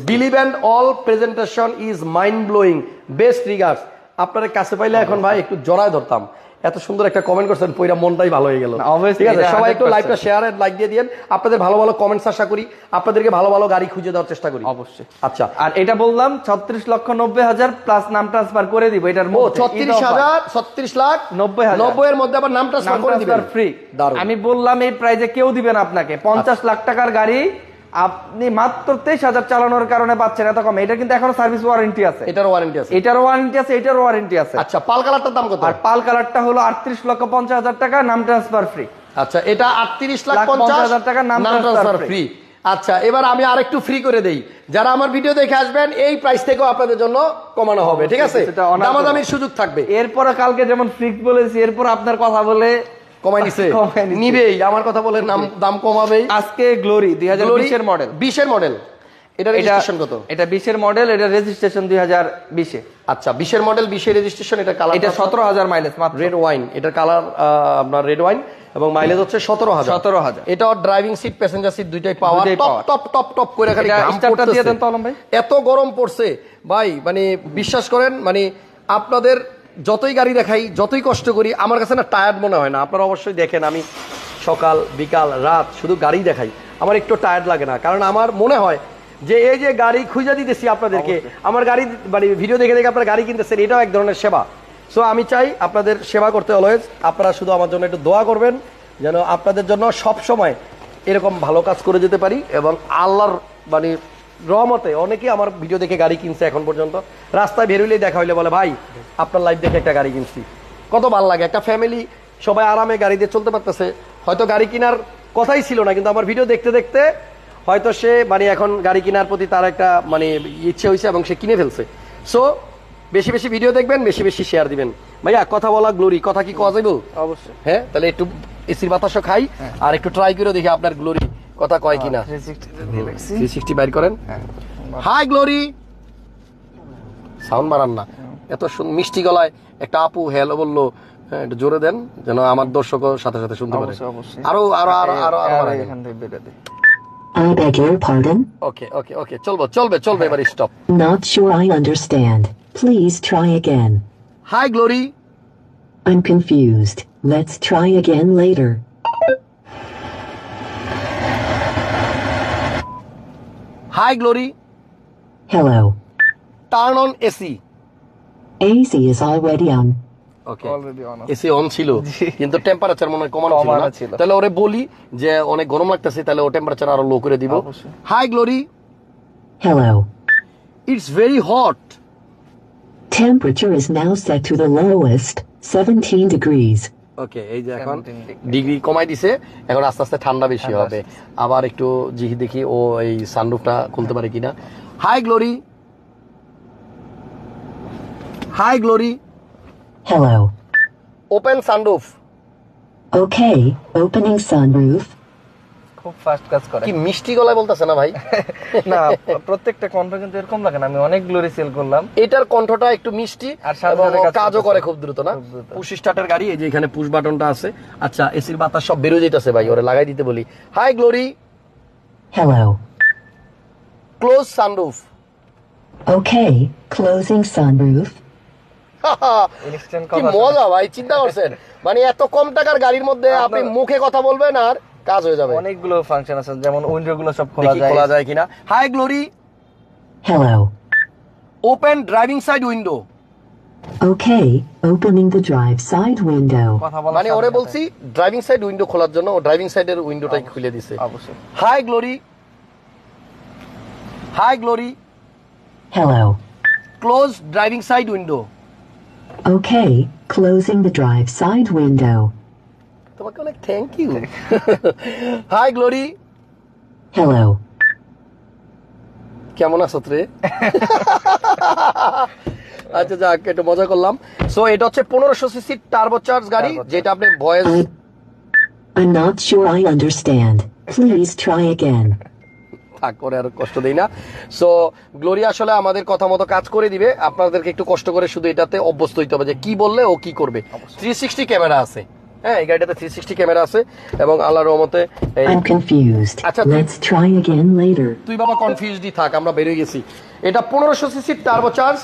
believe and all presentation is mind blowing best regards আপনার কাছে পাইলে এখন ভাই একটু জড়ায় ধরতাম। এত সুন্দর একটা কমেন্ট করছেন পইরা মনটাই ভালো হয়ে গেল। ঠিক আছে? সবাই একটু 100% লাইভটা শেয়ার লাইক দিয়ে দিয়েন। আপনাদের ভালো ভালো কমেন্টস আশা করি আপনাদেরকে ভালো ভালো গাড়ি খুঁজে দেওয়ার চেষ্টা করি। অবশ্যই। আচ্ছা। আর এটা বললাম ছত্রিশ লক্ষ নব্বই হাজার প্লাস নাম ট্রান্সফার করে দিব এটার মধ্যে। ছত্রিশ হাজার ছত্রিশ লাখ 90,000 নব্বই এর মধ্যে আবার নাম ট্রান্সফার করে দিবেন। ফ্রি আমি বললাম এই প্রাইজে কেউ দিবেন আপনাকে। পঞ্চাশ লাখ টাকার গাড়ি আপনি মাত্র তেইশ হাজার চালানোর কারণে পাচ্ছেন এত কম এটা কিন্তু এখনও সার্ভিস ওয়ারেন্টি আছে। এটার ওয়ারেন্টি আছে? এটার ওয়ারেন্টি আছে এটার ওয়ারেন্টি আছে। আচ্ছা পাল কালারটার দাম কত? আর পাল কালারটা হলো আটত্রিশ লক্ষ পঞ্চাশ হাজার টাকা নাম ট্রান্সফার ফ্রি আচ্ছা এটা আটত্রিশ লাখ পঞ্চাশ 50,000 টাকা নাম ট্রান্সফার ফ্রি আচ্ছা এবার আমি আরেকটু ফ্রি করে দেই। যারা আমার ভিডিও দেখে আসবেন এই প্রাইস থেকেও আপনাদের জন্য কমানো হবে ঠিক আছে? দামাদামির সুযোগ থাকবে। এরপরে কালকে যেমন ফ্রি বলেছি এরপর আপনার কথা বলে কমাই নিছে। নিবেই আমার কথা বলে নাম দাম কমাবেই। আজকে গ্লোরি দুই হাজার বিশের মডেল বিশের মডেল এটা রেজিস্ট্রেশন কত? এটা বিশের মডেল এটা রেজিস্ট্রেশন দুই হাজার বিশে। আচ্ছা বিশের মডেল বিশের রেজিস্ট্রেশন এটা কালার এটা সতেরো হাজার মাইলেজ মাত্র। রেড ওয়াইন এটার কালার আপনার রেড ওয়াইন এবং মাইলেজ হচ্ছে সতেরো হাজার। 17,000 এটা ড্রাইভিং সিট প্যাসেঞ্জার সিট দুইটাই power top top top top করে খালি এটা দিয়ে দেন তো ভাই। এত গরম পড়ছে। ভাই মানে বিশ্বাস করেন মানে আপনাদের যতই গাড়ি দেখাই যতই কষ্ট করি আমার কাছে না টায়ার্ড মনে হয় না। আপনারা অবশ্যই দেখেন আমি সকাল বিকাল রাত শুধু গাড়ি দেখাই। আমার একটু টায়ার্ড লাগে না। কারণ আমার মনে হয় যে এই যে গাড়ি খুঁজে দিতেছি আপনাদেরকে আমার গাড়ি মানে ভিডিও দেখে দেখে আপনারা গাড়ি কিনতেছেন এটাও এক ধরনের সেবা। সো আমি চাই আপনাদের সেবা করতে অলওয়েজ আপনারা শুধু আমার জন্য একটু দোয়া করবেন যেন আপনাদের জন্য সব সময় এরকম ভালো কাজ করে যেতে পারি এবং আল্লাহর মানে রহমতে অনেকেই আমার ভিডিও দেখে গাড়ি কিনছে এখন পর্যন্ত। রাস্তায় বেরোলেই দেখা হইলে বলে ভাই আপনার লাইফ দেখে একটা গাড়ি কিনছি। কত ভালো লাগে। একটা ফ্যামিলি সবাই আরামে গাড়ি দিয়ে চলতে পারতেছে। হয়তো গাড়ি কেনার কথাই ছিল না কিন্তু আমার ভিডিও দেখতে দেখতে হয়তো সে মানে এখন গাড়ি কেনার প্রতি তার একটা মানে ইচ্ছে হয়েছে এবং সে কিনে ফেলছে। সো বেশি বেশি ভিডিও দেখবেন বেশি বেশি শেয়ার দিবেন। ভাইয়া কথা বলা গ্লোরি কথা কি কওয়া যাইব? অবশ্যই। হ্যাঁ তাহলে একটু এসির বাতাসও খাই আর একটু ট্রাই করে দেখি আপনার গ্লোরি কথা কয় কিনা থ্রি সিক্সটি বাইর করেন হাই গ্লোরি সাউন্ড বাড়ান না এত মিষ্টি গলায় একটা আপু হ্যালো বলল হ্যাঁ, একটু জোরে দেন যেন আমার দর্শকও সাথে সাথে শুনতে পারে। আরও আরও আরও আরও আরও এখান থেকে বেরো দে। I beg your pardon? ওকে ওকে ওকে চলবো চলবে চলবে এবার stop Not sure I understand. Please try again. Hi Glory I'm confused. Let's try again later. Hi Glory Hello. Turn on AC AC is already on. Okay Already on. AC on ছিল কিন্তু temperature মনে হয় কমানো ছিল। তাহলে ওরে বলি যে অনেক গরম লাগতেছে তাহলে ও টেম্পারেচার আরও লো করে দিব hi Glory Hello. It's very hot Temperature is now set to the lowest, 17 degrees. Okay এই যে এখন ডিগ্রি কমাই দিছে এখন আস্তে আস্তে ঠান্ডা বেশি হবে। আবার একটু জিহি দেখি ও এই সানরুফটা খুলতে পারে কিনা। Hi Glory hi Glory hello open sunroof okay opening sunroof খুব ফাস্ট কাজ করে। কি মিষ্টি গলায় বলতেছে না ভাই? না প্রত্যেকটা কণ্ঠ কিন্তু এরকম লাগে না। আমি অনেক গ্লোরি সেল করলাম। এটার কণ্ঠটা একটু মিষ্টি আর কাজ কাজও করে খুব দ্রুত না? পুশ স্টার্টের গাড়ি এই যে এখানে পুশ বাটনটা আছে। আচ্ছা এসির বাতাস সব বেরো যেতেছে ভাই ওরে লাগাই দিতে বলি। Hi Glory Hello. Close sunroof okay sunroof. Instant কি মজা ভাই চিন্তা করছেন? মানে এত কম টাকার গাড়ির মধ্যে আপনি মুখে কথা বলবেন আর কাজ হয়ে যাবে। অনেকগুলো ফাংশন আছে যেমন উইন্ডো গুলো সব খোলা যায়। খোলা যায় কিনা। Hi Glory Hello. Open driving side window the drive side window. কথা বলা মানে ওরে বলছি ড্রাইভিং সাইড উইন্ডো খোলার জন্য ও ড্রাইভিং সাইডের উইন্ডোটাই খুলে দিছে। অবশ্যই। Hi Glory hi Glory Hello. Close driving side window Okay, closing the drive side window. তোমাকে অনেক thank you hi Glory Hello. কেমন আছো রে আচ্ছা যাক একটু মজা করলাম। সো এটা হচ্ছে পনেরোশো সিসি টার্বো চার্জ গাড়ি যেটা আপনি voice I'm not sure I understand. Please try again. থাক করে আর কষ্ট দেই না। সো গ্লোরি আসলে আমাদের কথা মতো কাজ করে দিবে। আপনাদেরকে একটু কষ্ট করে শুধু এটাতে অভ্যস্ত হইতে হবে যে কি বললে ও কি করবে। থ্রি সিক্সটি ক্যামেরা আছে। হ্যাঁ এই গাড়িটাতে থ্রি সিক্সটি ক্যামেরা আছে এবং আল্লাহর রহমতে এই I'm confused. Acha, tu- Let's try again later. তুই বাবা কনফিউজডই থাক আমরা বেরিয়ে গেছি এটা পনেরোশো CC turbo charge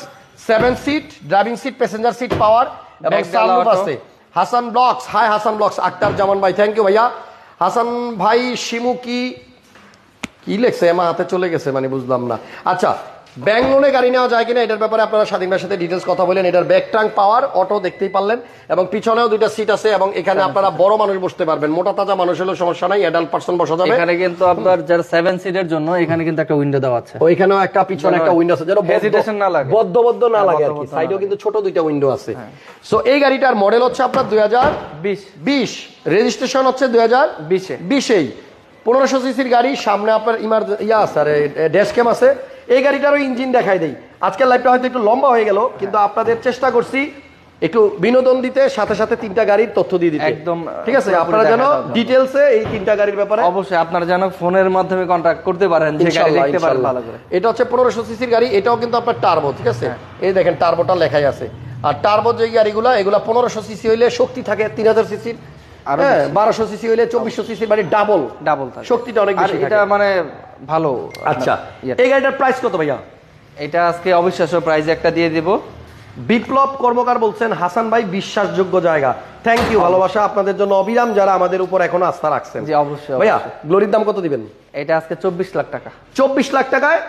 seven seat driving seat passenger seat power এবং Back সানরুফ auto. আছে Hasan blogs hi Hasan blogs Akhtar Zaman ভাই থ্যাংক ইউ ভাইয়া হাসান ভাই শিমু কি কি লেখছে আমার হাতে চলে গেছে মানে বুঝলাম না আচ্ছা ব্যাংক লোনে গাড়ি নেওয়া যায় কিনা এটার ব্যাপারে আপনারা স্বাধীন ভাইয়ের সাথে ডিটেলস কথা বলেন। এটার ব্যাক ট্রাঙ্ক পাওয়ার অটো দেখতেই পারলেন। এবং পিছনেও দুইটা সিট আছে এবং এখানে আপনারা বড় মানুষ বসতে পারবেন। মোটা তাজা মানুষ হলেও সমস্যা নাই অ্যাডাল্ট পার্সন বসা যাবে। এখানে কিন্তু আপনার যারা সেভেন সিটের জন্য এখানে কিন্তু একটা উইন্ডো দেওয়া আছে। ওইখানেও একটা পিছনে একটা উইন্ডো আছে। যেন Hesitation না লাগে। বদ্ধ বদ্ধ না হ্যাঁ, লাগে আর কি। সাইডেও কিন্তু ছোট দুইটা উইন্ডো আছে। সো এই গাড়িটার মডেল হচ্ছে আপনার দুই হাজার বিশ। বিশ। রেজিস্ট্রেশন হচ্ছে দুই হাজার বিশে। বিশেই। পনেরোশো সিসির গাড়ি সামনে আপনার ইমার ইয়া আছে আর ড্যাশ ক্যাম আছে। এই গাড়িটারও ইঞ্জিন দেখাই দেই। আজকের লাইভটা হয়তো একটু লম্বা হয়ে গেল কিন্তু আপনাদের চেষ্টা করছি একটু বিনোদন দিতে সাথে সাথে তিনটা গাড়ির তথ্য দিয়ে দিতে। একদম, ঠিক আছে? আপনারা যেন ডিটেলসে এই তিনটা গাড়ির ব্যাপারে অবশ্যই আপনারা যেন ফোনের মাধ্যমে কন্ট্যাক্ট করতে পারেন যে গাড়ি দেখতে পারেন ভালো করে। এটা হচ্ছে পনেরোশো সিসির গাড়ি এটাও কিন্তু আপনার টার্বো ঠিক আছে? হ্যাঁ। এই দেখেন টার্বোটা লেখাই আছে। আর টার্বো যে গাড়িগুলো এগুলো পনেরোশো সিসি হইলে শক্তি থাকে তিন হাজার সিসির। আরও হ্যাঁ বারোশো সিসি চব্বিশশো সিসির মানে ডাবল ডাবল শক্তিটা অনেক বেশি এটা মানে ভালো। আচ্ছা এই গাড়িটার প্রাইস কত ভাইয়া? এটা আজকে অবিশ্বাস্য প্রাইজ একটা দিয়ে দিব। বিপ্লব কর্মকার বলছেন হাসান ভাই বিশ্বাসযোগ্য জায়গা। থ্যাংক ইউ ভালোবাসা আপনাদের জন্য অবিরাম যারা আমাদের উপর এখনও আস্থা রাখছেন। জি, অবশ্যই, ভাইয়া। গ্লোরির দাম কত দিবেন? এটা আজকে চব্বিশ লাখ টাকা। চব্বিশ লাখ টাকায়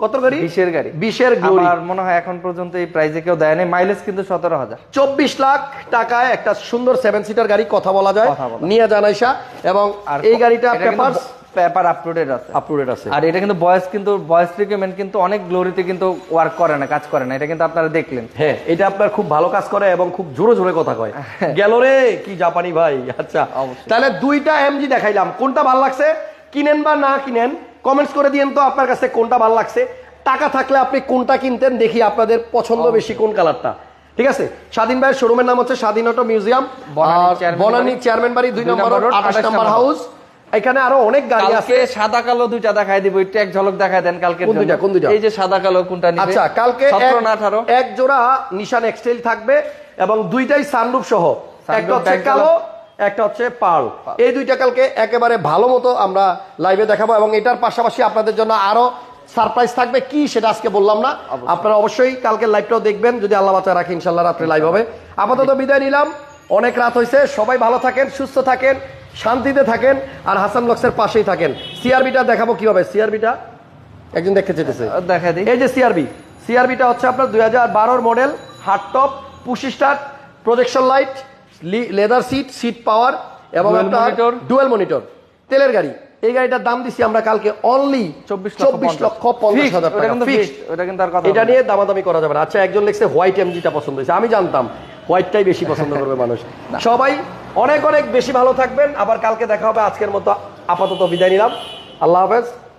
কত গাড়ি বিশের গাড়ি। বিশের গ্লোরি আমার মনে হয় এখন পর্যন্ত এই প্রাইজে কেউ দেয় নাই। মাইলেজ কিন্তু সতেরো হাজার। চব্বিশ লাখ টাকায় একটা সুন্দর সেভেন সিটার গাড়ি কথা বলা যায়। নিয়ে জানাইসা এবং এই গাড়িটা paper paper up to date আছে। আপটুডেট আছে। আর এটা কিন্তু বয়স কিন্তু বয়স রিকোয়ারমেন্ট কিন্তু অনেক গ্লোরিতে কিন্তু ওয়ার্ক করে না কাজ করে না। এটা কিন্তু আপনারা দেখলেন। হ্যাঁ। এটা আপনার খুব ভালো কাজ করে এবং খুব জোরে জোরে কথা কয়। গেল রে কি জাপানি ভাই। আচ্ছা। তাহলে দুইটা এমজি দেখাইলাম। কোনটা ভালো লাগছে? কিনেন বা না কিনেন? কমেন্টস করে দিয়েন তো আপনার কাছে কোনটা ভালো লাগছে। টাকা থাকলে আপনি কোনটা কিনতেন দেখি আপনাদের পছন্দ বেশি কোন কালারটা। ঠিক আছে? স্বাধীন ভাইয়ের শোরুমের নাম হচ্ছে স্বাধীন অটো মিউজিয়াম বনানী চেয়ারম্যান বাড়ি, দুই নম্বর রোড, আঠাশ নম্বর হাউস এখানে আরও অনেক গাড়ি আছে। সাদা কালো দুইটা দেখাই দিব একটু এক ঝলক দেখাই দেন কালকে কোন দুইটা, কোন দুইটা? এই যে সাদা কালো কোনটা নিবে? আচ্ছা কালকে সতেরো এক- না আঠারো? এক জোড়া নিশান এক্সটেল থাকবে এবং দুইটাই সানরুফ সহ। একটা হচ্ছে কালো একটা হচ্ছে পার্ল এই দুইটা কালকে একেবারে ভালো মতো আমরা লাইভে দেখাবো এবং এটার পাশাপাশি আপনাদের জন্য আরও সারপ্রাইজ থাকবে। কি সেটা আজকে বললাম না। আপনারা অবশ্যই কালকে লাইভটাও দেখবেন। যদি আল্লাহ বাচ্চা রাখে ইনশাল্লাহ রাত্রে লাইভ হবে। আপাতত বিদায় নিলাম। অনেক রাত হয়েছে। সবাই ভালো থাকেন সুস্থ থাকেন শান্তিতে থাকেন আর হাসান লক্সের পাশেই থাকেন। সিআরবিটা দেখাবো কীভাবে? সিআরবিটা একজন দেখতে চেতেছে দেখাই দিই। এই যে সিআরবি সিআরবিটা হচ্ছে আপনার দুই হাজার বারোর model hard top push start projection light leather seat seat power এবং monitor। ডুয়েল মনিটর তেলের গাড়ি। এই গাড়িটার দাম দিছি আমরা কালকে অনলি চব্বিশ লক্ষ পঞ্চাশ। হাজার টাকা। এটা। নিয়ে দামাদামি করা যাবে না। আচ্ছা একজন লিখছে হোয়াইট এমজিটা পছন্দ হয়েছে। আমি জানতাম হোয়াইটটাই বেশি পছন্দ করবে মানুষ। সবাই অনেক অনেক বেশি ভালো থাকবেন। আবার কালকে দেখা হবে। আজকের মতো আপাতত বিদায় নিলাম। আল্লাহ হাফেজ।